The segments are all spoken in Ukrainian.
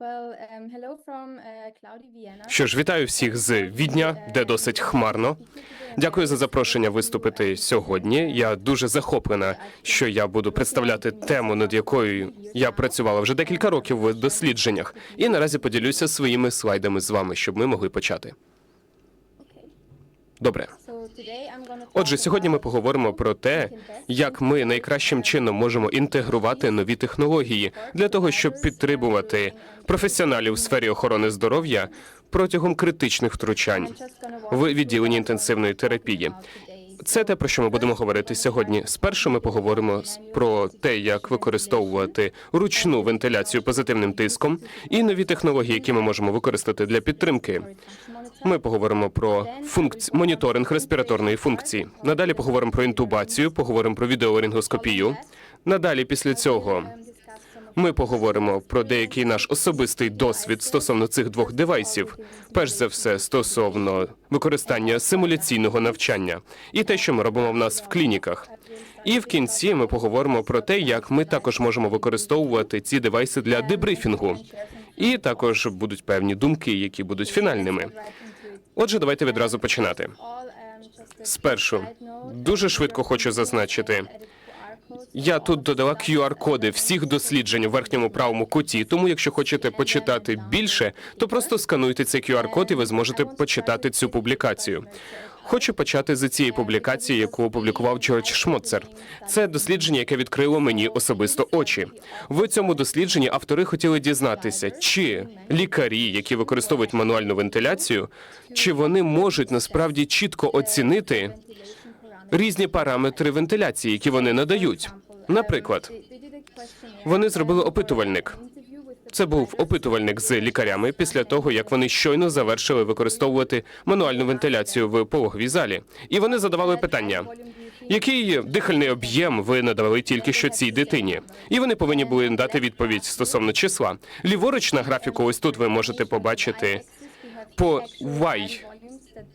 um, Що ж, вітаю всіх з Відня, де досить хмарно. Дякую за запрошення виступити сьогодні. Я дуже захоплена, що я буду представляти тему, над якою я працювала вже декілька років в дослідженнях, і наразі поділюся своїми слайдами з вами, щоб ми могли почати. Добре. Отже, сьогодні ми поговоримо про те, як ми найкращим чином можемо інтегрувати нові технології для того, щоб підтримувати професіоналів у сфері охорони здоров'я протягом критичних втручань в відділенні інтенсивної терапії. Це те, про що ми будемо говорити сьогодні. Спершу ми поговоримо про те, як використовувати ручну вентиляцію позитивним тиском і нові технології, які ми можемо використати для підтримки. Ми поговоримо про функці... моніторинг респіраторної функції. Надалі поговоримо про інтубацію, поговоримо про відеоларингоскопію. Надалі, після цього, ми поговоримо про деякий наш особистий досвід стосовно цих двох девайсів. Перш за все, стосовно використання симуляційного навчання і те, що ми робимо в нас в клініках. І в кінці ми поговоримо про те, як ми також можемо використовувати ці девайси для дебрифінгу. І також будуть певні думки, які будуть фінальними. Отже, давайте відразу починати. Спершу дуже швидко хочу зазначити. Я тут додала QR-коди всіх досліджень у верхньому правому куті. Тому, якщо хочете почитати більше, то просто скануйте цей QR-код і ви зможете почитати цю публікацію. Хочу почати з цієї публікації, яку опублікував Джордж Шмоцер. Це дослідження, яке відкрило мені особисто очі. В цьому дослідженні автори хотіли дізнатися, чи лікарі, які використовують мануальну вентиляцію, чи вони можуть насправді чітко оцінити різні параметри вентиляції, які вони надають. Наприклад, вони зробили опитувальник. Це був опитувальник з лікарями після того, як вони щойно завершили використовувати мануальну вентиляцію в пологовій залі. І вони задавали питання: який дихальний об'єм ви надавали тільки що цій дитині? І вони повинні були дати відповідь стосовно числа. Ліворуч на графіку, ось тут ви можете побачити по Y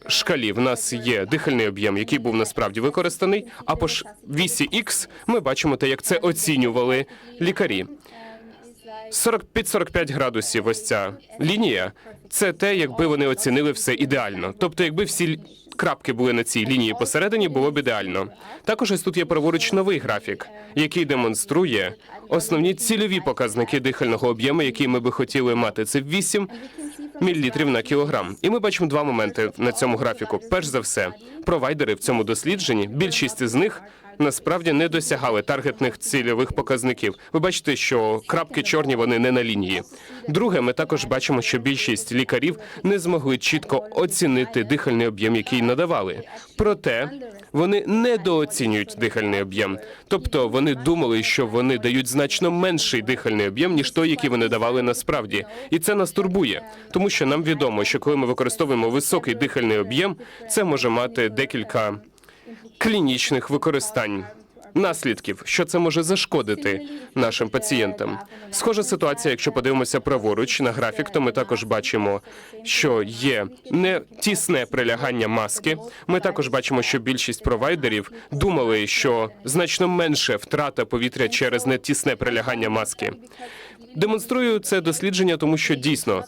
шкалі в нас є дихальний об'єм, який був насправді використаний. А по вісі X ми бачимо те, як це оцінювали лікарі. 40 під 45 градусів. Ось ця лінія. Це те, якби вони оцінили все ідеально. Тобто, якби всі крапки були на цій лінії посередині, було б ідеально. Також ось тут є праворуч новий графік, який демонструє основні цільові показники дихального об'єму, який ми би хотіли мати. Це 8 мілілітрів на кілограм. І ми бачимо два моменти на цьому графіку. Перш за все, провайдери в цьому дослідженні, більшість з них насправді не досягали таргетних цільових показників. Ви бачите, що крапки чорні вони не на лінії. Друге, ми також бачимо, що більшість лікарів не змогли чітко оцінити дихальний об'єм, який надавали. Проте вони недооцінюють дихальний об'єм. Тобто вони думали, що вони дають значно менший дихальний об'єм, ніж той, який вони давали насправді. І це нас турбує, тому що нам відомо, що коли ми використовуємо високий дихальний об'єм, це може мати декілька клінічних використань. Наслідків, що це може зашкодити нашим пацієнтам. Схожа ситуація, якщо подивимося праворуч на графік, то ми також бачимо, що є не тісне прилягання маски. Ми також бачимо, що більшість провайдерів думали, що значно менше втрата повітря через нетісне прилягання маски. Демонструю це дослідження, тому що дійсно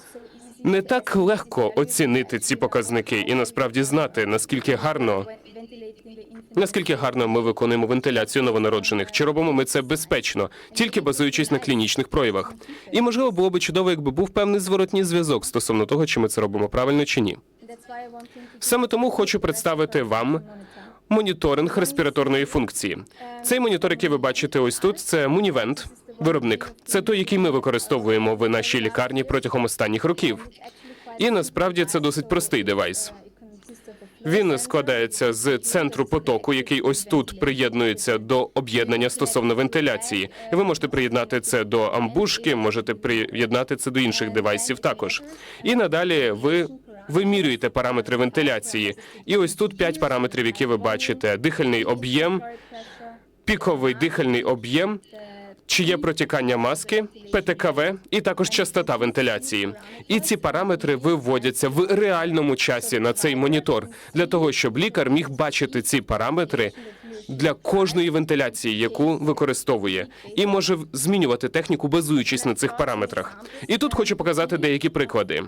не так легко оцінити ці показники і насправді знати наскільки гарно Наскільки гарно ми виконуємо вентиляцію новонароджених? Чи робимо ми це безпечно, тільки базуючись на клінічних проявах? І можливо було би чудово, якби був певний зворотній зв'язок стосовно того, чи ми це робимо правильно чи ні. Саме тому хочу представити вам моніторинг респіраторної функції. Цей монітор, який ви бачите ось тут, це Munivent, виробник. Це той, який ми використовуємо в нашій лікарні протягом останніх років. І насправді це досить простий девайс. Він складається з центру потоку, який ось тут приєднується до об'єднання стосовно вентиляції. Ви можете приєднати це до амбушки, можете приєднати це до інших девайсів також. І надалі ви вимірюєте параметри вентиляції. І ось тут п'ять параметрів, які ви бачите: дихальний об'єм, піковий дихальний об'єм, чи є протікання маски, ПТКВ і також частота вентиляції. І ці параметри виводяться в реальному часі на цей монітор для того, щоб лікар міг бачити ці параметри для кожної вентиляції, яку використовує, і може змінювати техніку, базуючись на цих параметрах. І тут хочу показати деякі приклади.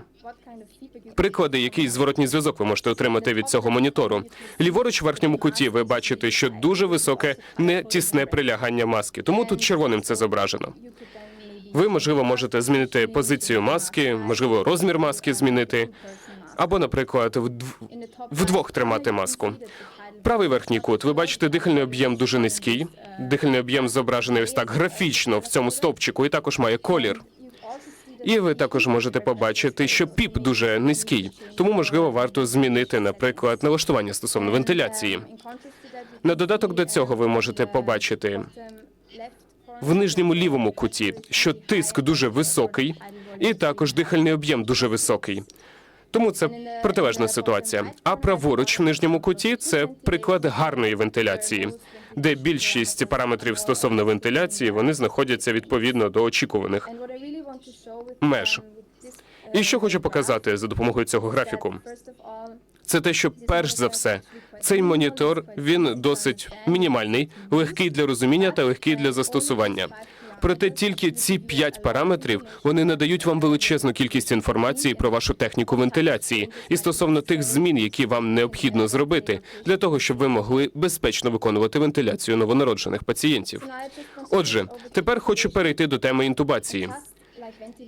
Приклади, який зворотній зв'язок ви можете отримати від цього монітору. Ліворуч в верхньому куті ви бачите, що дуже високе, не тісне прилягання маски. Тому тут червоним це зображено. Ви, можливо, можете змінити позицію маски, можливо, розмір маски змінити, або, наприклад, вдв- вдвох тримати маску. Правий верхній кут. Ви бачите, дихальний об'єм дуже низький. Дихальний об'єм зображений ось так графічно в цьому стовпчику, і також має колір. І ви також можете побачити, що піп дуже низький, тому можливо варто змінити, наприклад, налаштування стосовно вентиляції. На додаток до цього ви можете побачити в нижньому лівому куті, що тиск дуже високий, і також дихальний об'єм дуже високий. Тому це протилежна ситуація. А праворуч в нижньому куті це приклад гарної вентиляції, де більшість параметрів стосовно вентиляції вони знаходяться відповідно до очікуваних. Меж. І що хочу показати за допомогою цього графіку? Це те, що перш за все цей монітор він досить мінімальний, легкий для розуміння та легкий для застосування. Проте тільки ці п'ять параметрів вони надають вам величезну кількість інформації про вашу техніку вентиляції і стосовно тих змін, які вам необхідно зробити для того, щоб ви могли безпечно виконувати вентиляцію новонароджених пацієнтів. Отже, тепер хочу перейти до теми інтубації.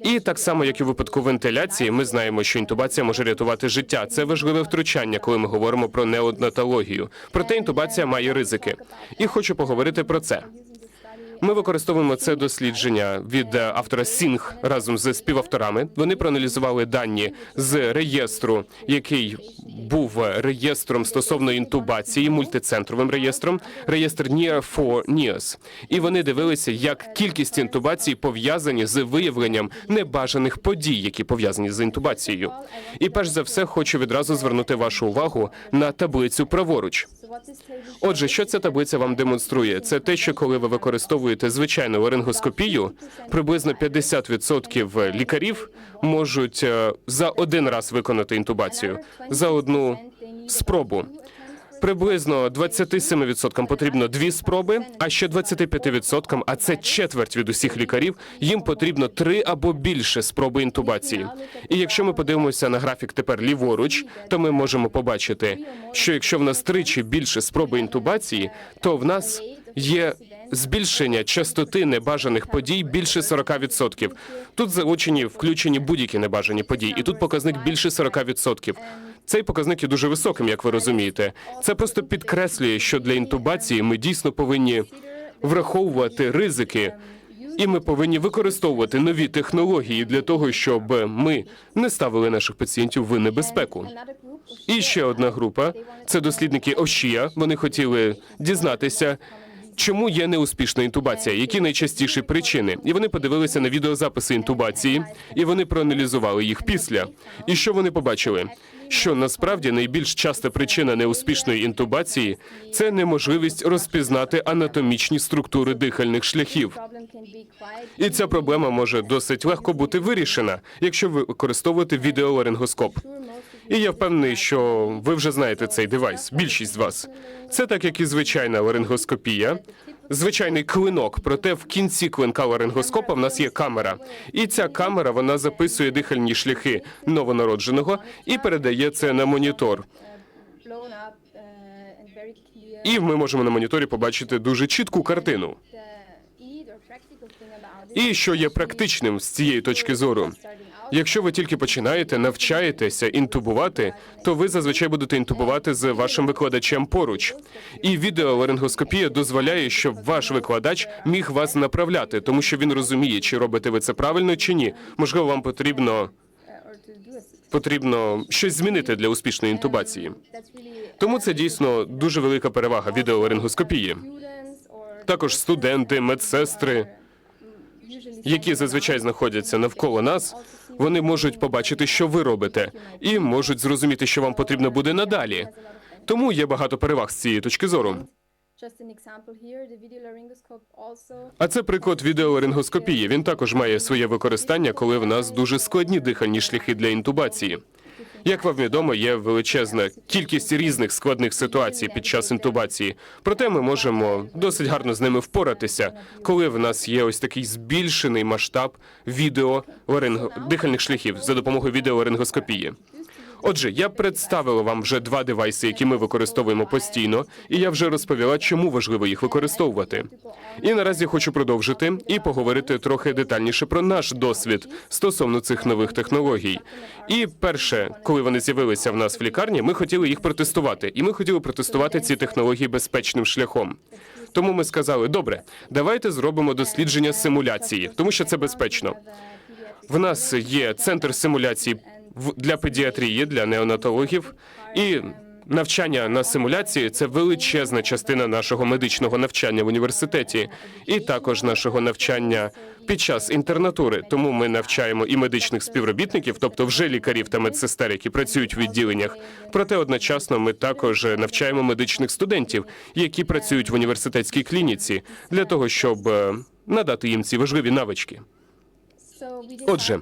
І так само, як і в випадку вентиляції, ми знаємо, що інтубація може рятувати життя. Це важливе втручання, коли ми говоримо про неонатологію. Проте інтубація має ризики. І хочу поговорити про це. Ми використовуємо це дослідження від е, автора Сінг разом з співавторами. Вони проаналізували дані з реєстру, який був реєстром стосовно інтубації, мультицентровим реєстром, реєстр Near for NEARS. І вони дивилися, як кількість інтубацій пов'язані з виявленням небажаних подій, які пов'язані з інтубацією. І перш за все, хочу відразу звернути вашу увагу на таблицю праворуч. Отже, що ця таблиця вам демонструє? Це те, що коли ви використовуєте звичайну ларингоскопію, приблизно 50% лікарів можуть е, за один раз виконати інтубацію за одну спробу. Приблизно 27% потрібно дві спроби, а ще 25%, а це четверть від усіх лікарів, їм потрібно три або більше спроби інтубації. І якщо ми подивимося на графік тепер ліворуч, то ми можемо побачити, що якщо в нас тричі більше спроби інтубації, то в нас є збільшення частоти небажаних подій більше 40%. Тут залучені включені будь-які небажані події, і тут показник більше 40%. Цей показник є дуже високим, як ви розумієте. Це просто підкреслює, що для інтубації ми дійсно повинні враховувати ризики, і ми повинні використовувати нові технології для того, щоб ми не ставили наших пацієнтів в небезпеку. І ще одна група це дослідники ОЩІА. Вони хотіли дізнатися. Чому є неуспішна інтубація? Які найчастіші причини? І вони подивилися на відеозаписи інтубації, і вони проаналізували їх після. І що вони побачили? Що насправді найбільш часта причина неуспішної інтубації це неможливість розпізнати анатомічні структури дихальних шляхів. І ця проблема може досить легко бути вирішена, якщо ви використовуєте відеоларингоскоп. І я впевнений, що ви вже знаєте цей девайс. Більшість з вас. Це так, як і звичайна ларингоскопія. Звичайний клинок, проте в кінці клинка ларингоскопа в нас є камера, і ця камера вона записує дихальні шляхи новонародженого і передає це на монітор. І ми можемо на моніторі побачити дуже чітку картину. І що є практичним з цієї точки зору, якщо ви тільки починаєте навчаєтеся інтубувати, то ви зазвичай будете інтубувати з вашим викладачем поруч. І відеоларингоскопія дозволяє, щоб ваш викладач міг вас направляти, тому що він розуміє, чи робите ви це правильно чи ні. Можливо, вам потрібно потрібно щось змінити для успішної інтубації. Тому це дійсно дуже велика перевага відеоларингоскопії. Також студенти, медсестри, які зазвичай знаходяться навколо нас, вони можуть побачити, що ви робите, і можуть зрозуміти, що вам потрібно буде надалі. Тому є багато переваг з цієї точки зору. А це приклад відеоларингоскопії. Він також має своє використання, коли в нас дуже складні дихальні шляхи для інтубації. Як вам відомо, є величезна кількість різних складних ситуацій під час інтубації. Проте ми можемо досить гарно з ними впоратися, коли в нас є ось такий збільшений масштаб відео дихальних шляхів за допомогою відеоларингоскопії. Отже, я представила вам вже два девайси, які ми використовуємо постійно, і я вже розповіла, чому важливо їх використовувати. І наразі хочу продовжити і поговорити трохи детальніше про наш досвід стосовно цих нових технологій. І перше, коли вони з'явилися в нас в лікарні, ми хотіли їх протестувати, і ми хотіли протестувати ці технології безпечним шляхом. Тому ми сказали: добре, давайте зробимо дослідження симуляції, тому що це безпечно. В нас є центр симуляції для педіатрії, для неонатологів, і навчання на симуляції це величезна частина нашого медичного навчання в університеті, і також нашого навчання під час інтернатури. Тому ми навчаємо і медичних співробітників, тобто вже лікарів та медсестер, які працюють в відділеннях. Проте одночасно ми також навчаємо медичних студентів, які працюють в університетській клініці, для того, щоб е, надати їм ці важливі навички. Отже,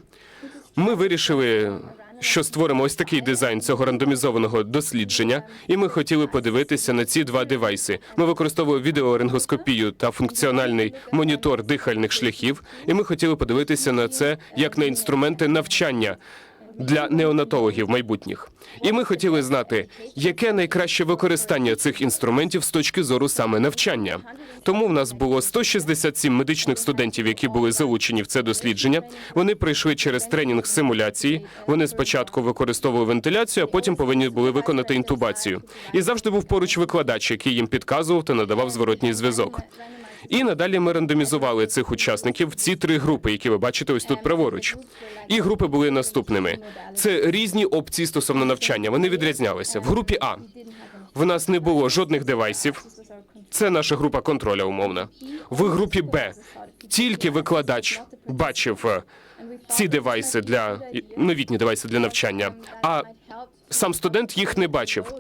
ми вирішили, що створимо ось такий дизайн цього рандомізованого дослідження, і ми хотіли подивитися на ці два девайси. Ми використовували відеоренгоскопію та функціональний монітор дихальних шляхів, і ми хотіли подивитися на це як на інструменти навчання. Для неонатологів майбутніх, і ми хотіли знати, яке найкраще використання цих інструментів з точки зору саме навчання. Тому в нас було 167 медичних студентів, які були залучені в це дослідження. Вони пройшли через тренінг симуляції. Вони спочатку використовували вентиляцію, а потім повинні були виконати інтубацію. І завжди був поруч викладач, який їм підказував та надавав зворотній зв'язок. І надалі ми рандомізували цих учасників в ці три групи, які ви бачите ось тут праворуч. І групи були наступними: це різні опції стосовно навчання. Вони відрізнялися. В групі А в нас не було жодних девайсів. Це наша група контроля умовна. В групі Б тільки викладач бачив е, ці девайси для новітні девайси для навчання. А сам студент їх не бачив.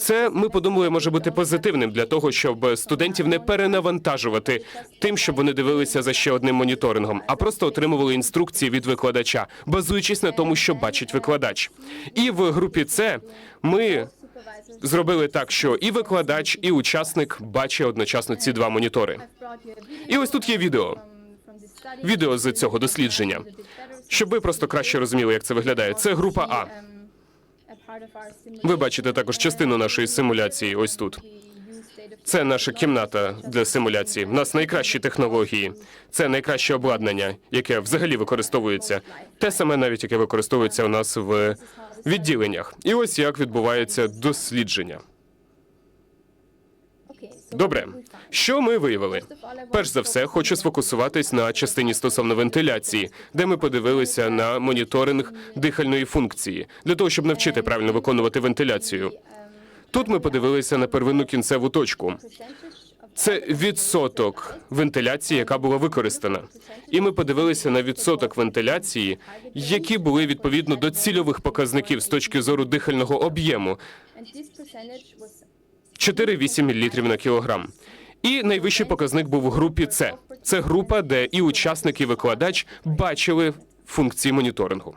Це ми подумали, може бути позитивним для того, щоб студентів не перенавантажувати тим, щоб вони дивилися за ще одним моніторингом, а просто отримували інструкції від викладача, базуючись на тому, що бачить викладач. І в групі С ми зробили так, що і викладач, і учасник бачить одночасно ці два монітори. І ось тут є відео. Відео з цього дослідження, щоб ви просто краще розуміли, як це виглядає. Це група А. Ви бачите також частину нашої симуляції. Ось тут. Це наша кімната для симуляції. У нас найкращі технології. Це найкраще обладнання, яке взагалі використовується. Те саме навіть яке використовується у нас в відділеннях. І ось як відбувається дослідження. Добре, що ми виявили? Перш за все, хочу сфокусуватись на частині стосовно вентиляції, де ми подивилися на моніторинг дихальної функції для того, щоб навчити правильно виконувати вентиляцію. Тут ми подивилися на первинну кінцеву точку. Це відсоток вентиляції, яка була використана. І ми подивилися на відсоток вентиляції, які були відповідно до цільових показників з точки зору дихального об'єму 4,8 мл на кілограм. І найвищий показник був у групі С. Це група, де і учасник, і викладач бачили функції моніторингу.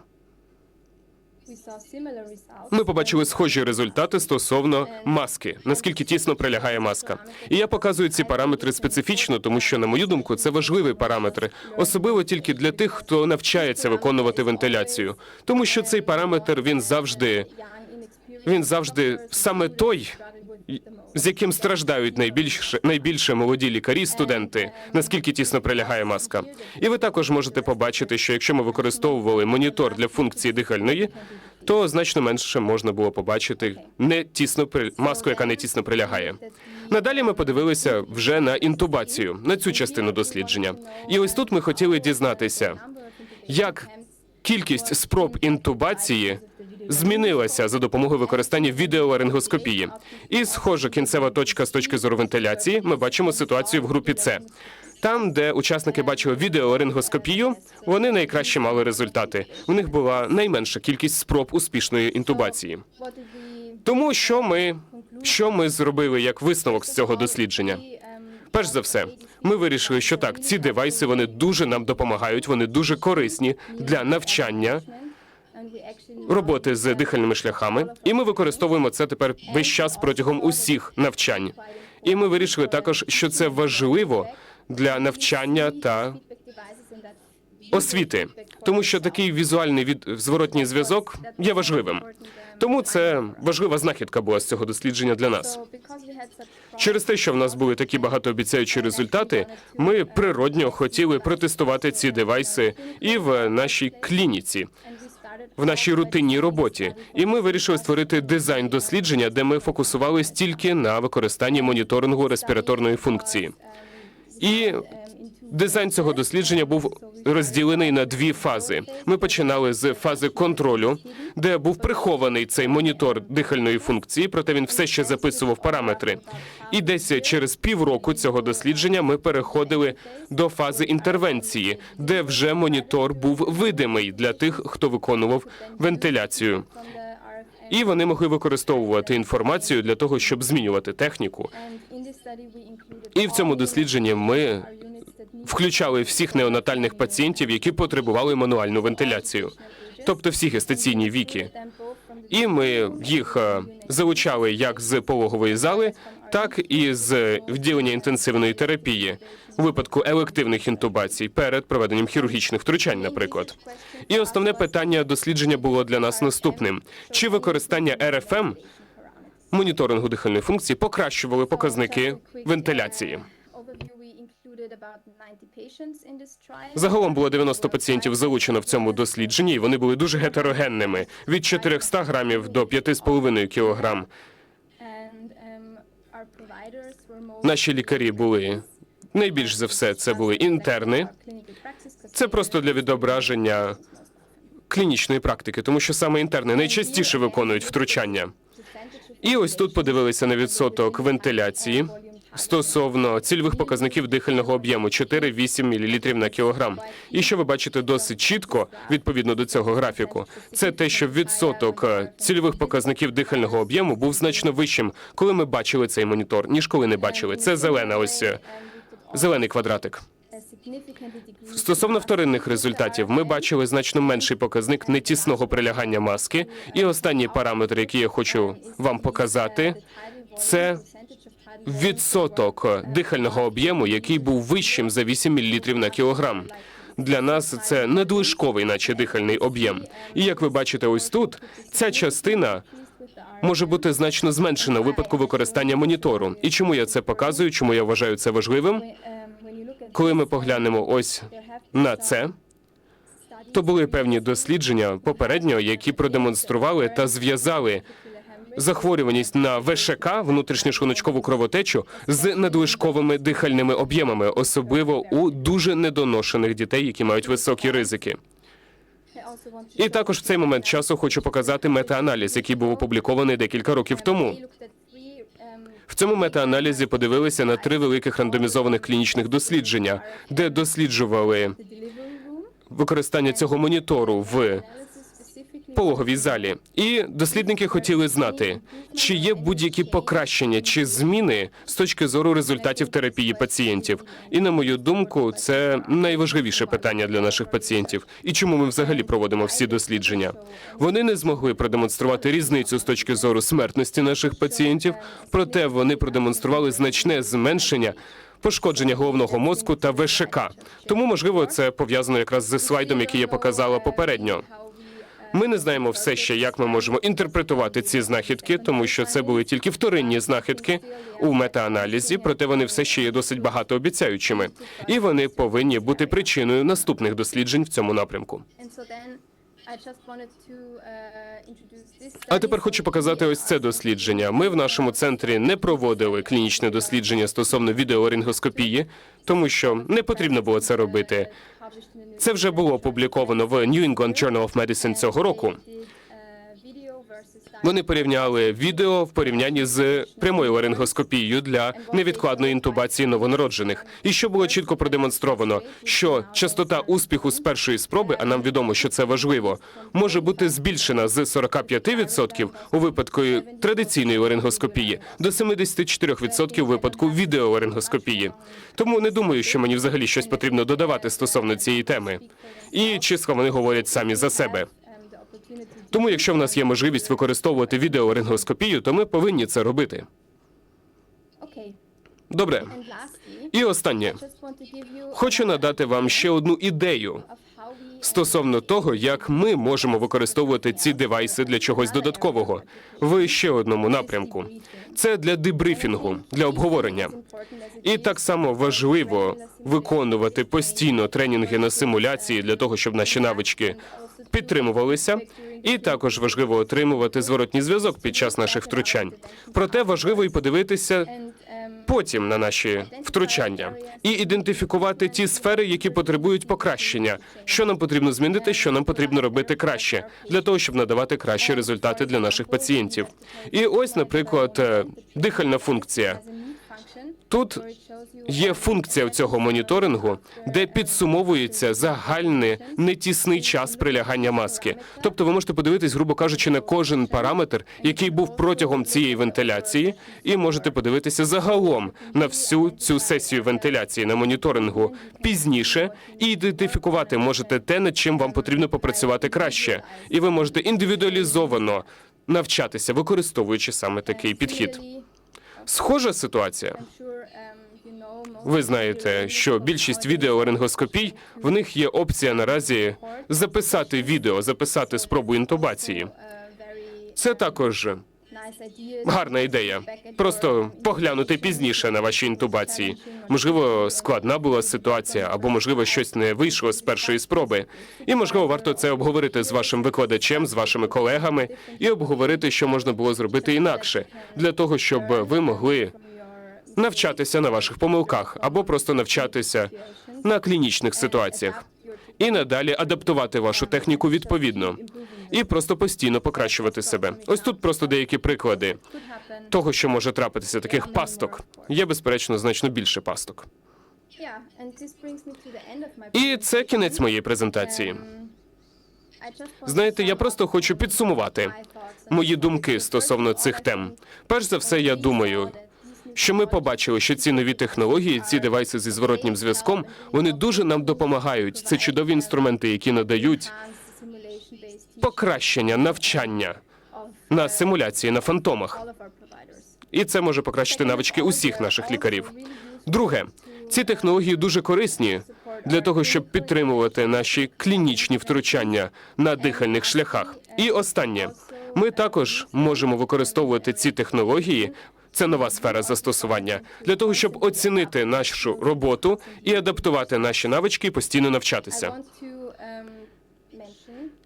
Ми побачили схожі результати стосовно маски, наскільки тісно прилягає маска. І я показую ці параметри специфічно, тому що, на мою думку, це важливі параметри, особливо тільки для тих, хто навчається виконувати вентиляцію, тому що цей параметр він завжди він завжди саме той, з яким страждають найбільше найбільше молоді лікарі, студенти, наскільки тісно прилягає маска. І ви також можете побачити, що якщо ми використовували монітор для функції дихальної, то значно менше можна було побачити не тісно маску, яка не тісно прилягає. Надалі ми подивилися вже на інтубацію, на цю частину дослідження. І ось тут ми хотіли дізнатися, як кількість спроб інтубації змінилася за допомогою використання відеоларингоскопії. І схожа кінцева точка з точки зору вентиляції. Ми бачимо ситуацію в групі С. Там, де учасники бачили відеоларингоскопію, вони найкраще мали результати. У них була найменша кількість спроб успішної інтубації. Тому що ми, що ми зробили як висновок з цього дослідження? Перш за все, ми вирішили, що так, ці девайси вони дуже нам допомагають, вони дуже корисні для навчання. Роботи з дихальними шляхами, і ми використовуємо це тепер весь час протягом усіх навчань. І ми вирішили також, що це важливо для навчання та освіти, тому що такий візуальний від зворотній зв'язок є важливим. Тому це важлива знахідка була з цього дослідження для нас. Через те, що в нас були такі багатообіцяючі результати, ми природньо хотіли протестувати ці девайси і в нашій клініці, в нашій рутинній роботі. І ми вирішили створити дизайн дослідження, де ми фокусувались тільки на використанні моніторингу респіраторної функції. І Дизайн цього дослідження був розділений на дві фази. Ми починали з фази контролю, де був прихований цей монітор дихальної функції, проте він все ще записував параметри. І десь через півроку цього дослідження ми переходили до фази інтервенції, де вже монітор був видимий для тих, хто виконував вентиляцію. І вони могли використовувати інформацію для того, щоб змінювати техніку. І в цьому дослідженні ми включали всіх неонатальних пацієнтів, які потребували мануальну вентиляцію, тобто всі гестаційні віки. І ми їх е, залучали як з пологової зали, так і з відділення інтенсивної терапії у випадку елективних інтубацій перед проведенням хірургічних втручань, наприклад. І основне питання дослідження було для нас наступним: чи використання РФМ моніторингу дихальної функції покращували показники вентиляції? Загалом було 90 пацієнтів залучено в цьому дослідженні, і вони були дуже гетерогенними від 400 грамів до 5,5 кілограм. Наші лікарі були найбільш за все. Це були інтерни. Це просто для відображення клінічної практики, тому що саме інтерни найчастіше виконують втручання. І ось тут подивилися на відсоток вентиляції стосовно цільових показників дихального об'єму 4-8 мл на кілограм. І що ви бачите досить чітко відповідно до цього графіку, це те, що відсоток е, цільових показників дихального об'єму був значно вищим, коли ми бачили цей монітор, ніж коли не бачили. Це зелена, ось е, зелений квадратик. Стосовно вторинних результатів, ми бачили значно менший показник нетісного прилягання маски. І останній параметр, який я хочу вам показати, це відсоток дихального об'єму, який був вищим за 8 мл на кілограм. Для нас це надлишковий, наче дихальний об'єм. І як ви бачите, ось тут ця частина може бути значно зменшена у випадку використання монітору. І чому я це показую? Чому я вважаю це важливим? Коли ми поглянемо ось на це, то були певні дослідження попередньо, які продемонстрували та зв'язали захворюваність на ВШК, внутрішньошлуночкову кровотечу, з надлишковими дихальними об'ємами, особливо у дуже недоношених дітей, які мають високі ризики. І також в цей момент часу хочу показати метааналіз, який був опублікований декілька років тому. В цьому метааналізі подивилися на три великих рандомізованих клінічних дослідження, де досліджували використання цього монітору в пологовій залі. І дослідники хотіли знати, чи є будь-які покращення чи зміни з точки зору результатів терапії пацієнтів. І на мою думку, це найважливіше питання для наших пацієнтів. І чому ми взагалі проводимо всі дослідження? Вони не змогли продемонструвати різницю з точки зору смертності наших пацієнтів, проте вони продемонстрували значне зменшення. Пошкодження головного мозку та ВШК. Тому можливо це пов'язано якраз з слайдом, який я показала попередньо. Ми не знаємо все ще, як ми можемо інтерпретувати ці знахідки, тому що це були тільки вторинні знахідки у метааналізі, проте вони все ще є досить багатообіцяючими, і вони повинні бути причиною наступних досліджень в цьому напрямку. А тепер хочу показати ось це дослідження. Ми в нашому центрі не проводили клінічне дослідження стосовно відеорінгоскопії, тому що не потрібно було це робити. Це вже було опубліковано в New England Journal of Medicine цього року. Вони порівняли відео в порівнянні з прямою ларингоскопією для невідкладної інтубації новонароджених. І що було чітко продемонстровано, що частота успіху з першої спроби, а нам відомо, що це важливо, може бути збільшена з 45% у випадку традиційної ларингоскопії до 74% у випадку відеоларингоскопії. Тому не думаю, що мені взагалі щось потрібно додавати стосовно цієї теми. І числа вони говорять самі за себе. Тому, якщо в нас є можливість використовувати відеорентгоскопію, то ми повинні це робити. Добре. І останнє. Хочу надати вам ще одну ідею стосовно того, як ми можемо використовувати ці девайси для чогось додаткового в ще одному напрямку. Це для дебрифінгу, для обговорення. І так само важливо виконувати постійно тренінги на симуляції для того, щоб наші навички підтримувалися. І також важливо отримувати зворотній зв'язок під час наших втручань. Проте важливо і подивитися потім на наші втручання і ідентифікувати ті сфери, які потребують покращення, що нам потрібно змінити, що нам потрібно робити краще для того, щоб надавати кращі результати для наших пацієнтів. І ось, наприклад, е, дихальна функція. Тут є функція цього моніторингу, де підсумовується загальний нетісний час прилягання маски. Тобто, ви можете подивитись, грубо кажучи, на кожен параметр, який був протягом цієї вентиляції, і можете подивитися загалом на всю цю сесію вентиляції на моніторингу пізніше і ідентифікувати можете те, над чим вам потрібно попрацювати краще, і ви можете індивідуалізовано навчатися, використовуючи саме такий підхід. Схожа ситуація. Ви знаєте, що більшість відеоренгоскопій в них є опція наразі записати відео, записати спробу інтубації. Це також. Гарна ідея. Просто поглянути пізніше на ваші інтубації. Можливо, складна була ситуація, або можливо щось не вийшло з першої спроби. І можливо, варто це обговорити з вашим викладачем, з вашими колегами, і обговорити, що можна було зробити інакше, для того, щоб ви могли навчатися на ваших помилках, або просто навчатися на клінічних ситуаціях. І надалі адаптувати вашу техніку відповідно і просто постійно покращувати себе. Ось тут просто деякі приклади того, що може трапитися, таких пасток. Є безперечно значно більше пасток. І це кінець моєї презентації. Знаєте, я просто хочу підсумувати мої думки стосовно цих тем. Перш за все, я думаю, що ми побачили, що ці нові технології, ці девайси зі зворотнім зв'язком, вони дуже нам допомагають. Це чудові інструменти, які надають покращення навчання на симуляції на фантомах. І це може покращити навички усіх наших лікарів. Друге, ці технології дуже корисні для того, щоб підтримувати наші клінічні втручання на дихальних шляхах. І останнє, ми також можемо використовувати ці технології. Це нова сфера застосування для того, щоб оцінити нашу роботу і адаптувати наші навички і постійно навчатися.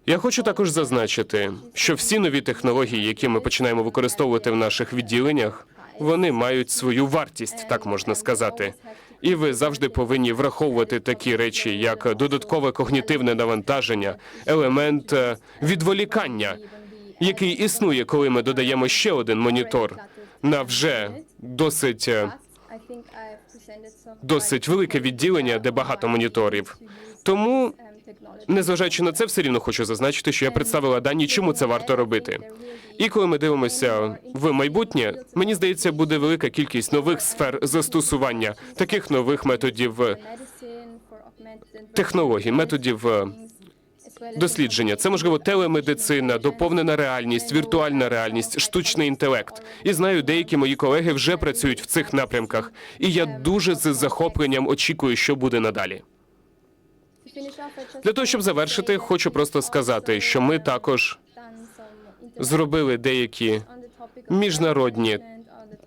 Я хочу також зазначити, що всі нові технології, які ми починаємо використовувати в наших відділеннях, вони мають свою вартість, так можна сказати. І ви завжди повинні враховувати такі речі, як додаткове когнітивне навантаження, елемент е, відволікання, який існує, коли ми додаємо ще один монітор на вже досить е, досить велике відділення, де багато моніторів. Тому. Незважаючи на це, все рівно хочу зазначити, що я представила дані, чому це варто робити. І коли ми дивимося в майбутнє, мені здається, буде велика кількість нових сфер застосування таких нових методів технологій, методів е, дослідження. Це можливо телемедицина, доповнена реальність, віртуальна реальність, штучний інтелект. І знаю, деякі мої колеги вже працюють в цих напрямках. І я дуже з захопленням очікую, що буде надалі. Для того, щоб завершити, хочу просто сказати, що ми також зробили деякі міжнародні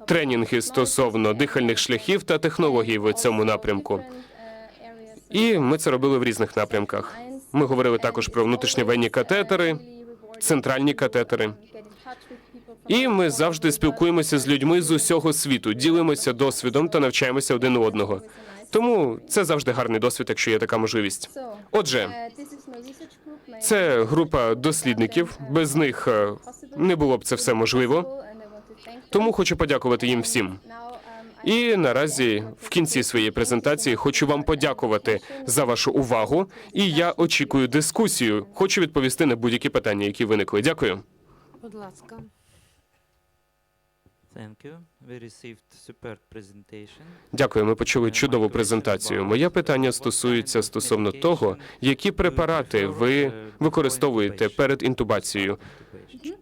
тренінги стосовно дихальних шляхів та технологій в цьому напрямку. І ми це робили в різних напрямках. Ми говорили також про внутрішньовенні катетери, центральні катетери. І ми завжди спілкуємося з людьми з усього світу, ділимося досвідом та навчаємося один у одного. Тому це завжди гарний досвід, якщо є така можливість. Отже. My це група дослідників. Без них е, не було б це все можливо. Тому хочу подякувати їм всім. Um, І наразі в кінці своєї презентації хочу вам подякувати за вашу увагу. І я очікую дискусію. Хочу відповісти на будь-які питання, які виникли. Дякую. Будь ласка. Дякую, ми почули чудову презентацію. Моє питання стосується стосовно того, які препарати ви використовуєте перед інтубацією,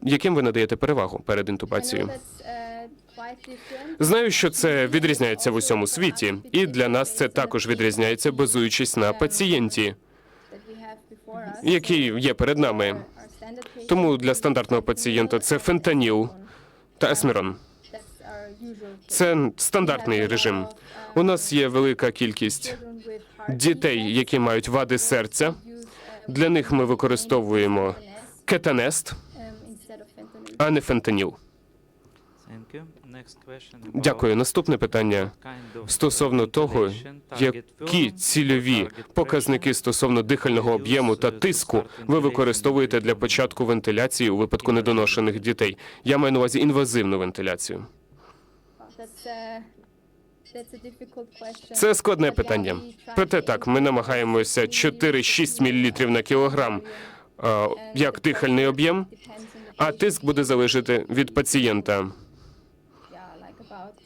яким ви надаєте перевагу перед інтубацією. Знаю, що це відрізняється в усьому світі, і для нас це також відрізняється, базуючись на пацієнті, який є перед нами. Тому для стандартного пацієнта це фентаніл та есмерон. Це стандартний режим. У нас є велика кількість дітей, які мають вади серця. Для них ми використовуємо кетанест, а не фентаніл. Дякую. Наступне питання стосовно того, які цільові показники стосовно дихального об'єму та тиску ви використовуєте для початку вентиляції у випадку недоношених дітей. Я маю на увазі інвазивну вентиляцію. Це складне питання. Проте так, ми намагаємося 4-6 мл на кілограм як дихальний об'єм, а тиск буде залежати від пацієнта.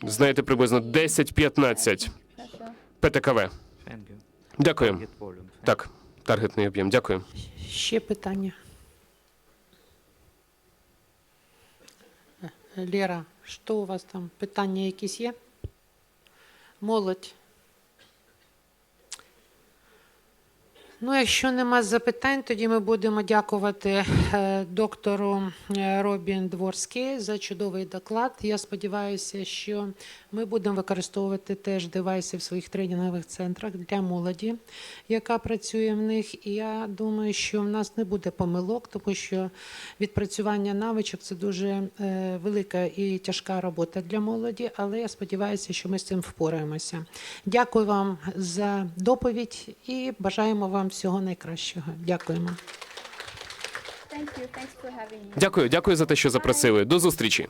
Знаєте, приблизно 10-15 pressure. ПТКВ. Дякую. Так, таргетний об'єм. Дякую. Ще питання. Лера, що у вас там? Питання якісь є? Молодь. Ну, якщо нема запитань, тоді ми будемо дякувати е, доктору е, Робін Дворській за чудовий доклад. Я сподіваюся, що ми будемо використовувати теж девайси в своїх тренінгових центрах для молоді, яка працює в них. І я думаю, що в нас не буде помилок, тому що відпрацювання навичок це дуже е, велика і тяжка робота для молоді. Але я сподіваюся, що ми з цим впораємося. Дякую вам за доповідь і бажаємо вам всього найкращого. Дякуємо. Дякую, дякую за те, що запросили. До зустрічі.